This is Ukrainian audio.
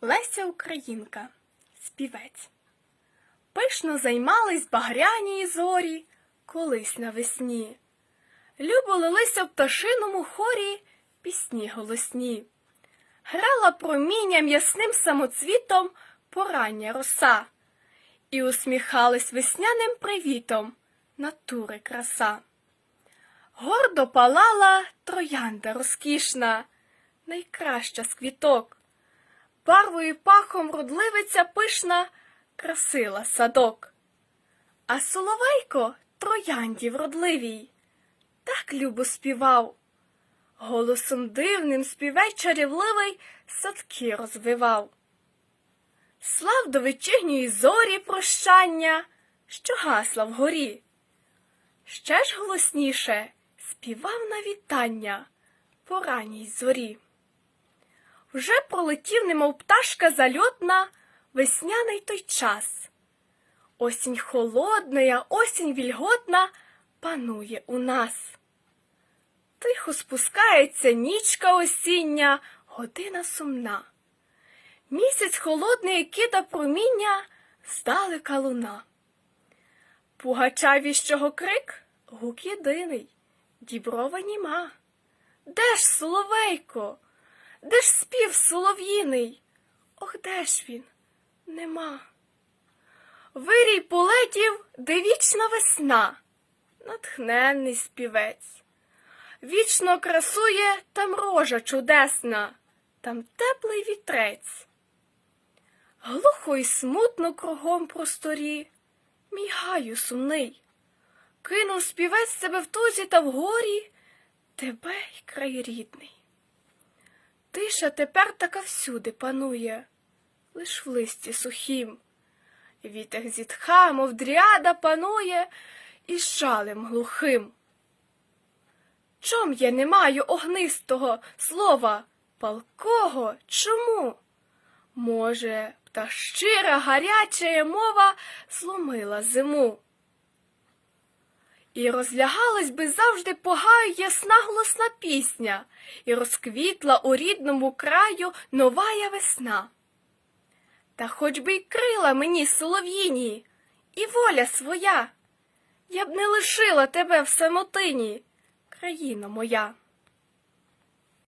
Леся Українка, співець. Пишно займались багряні й зорі колись навесні. Любо лилися в пташиному хорі пісні голосні. Грала промінням ясним самоцвітом порання роса, і усміхались весняним привітом натури краса. Гордо палала троянда розкішна, найкраща з квіток. Барвою пахом родливиця пишна красила садок. А соловейко троянді вродливій, так любо співав. Голосом дивним співець чарівливий садки розвивав. Слав до вечірньої зорі прощання, що гасла вгорі. Ще ж голосніше співав на вітання по ранній зорі. Вже пролетів, немов пташка зальотна, весняний той час. Осінь холодна, осінь вільготна панує у нас. Тихо спускається нічка осіння, година сумна. Місяць холодний кида проміння, здалека луна. Пугача віщого крик гук єдиний, діброва німа. Де ж соловейко? Де ж спів солов'їний? Ох, де ж він? Нема. Вирій полетів, де вічна весна, натхненний співець. Вічно красує там рожа чудесна, там теплий вітрець. Глухо й смутно кругом просторі, мій гаю сумний. Кинув співець себе в тузі та в горі, тебе й край рідний. Тиша тепер така всюди панує, лиш в листі сухім. Вітер зітха, мов дряда панує, і з жалем глухим. Чом я не маю огнистого слова, палкого чому? Може, та щира гаряча мова зломила зиму. І розлягалась би завжди по гаю ясна голосна пісня, і розквітла у рідному краю новая весна. Та хоч би й крила мені солов'їні, і воля своя, я б не лишила тебе в самотині, країно моя.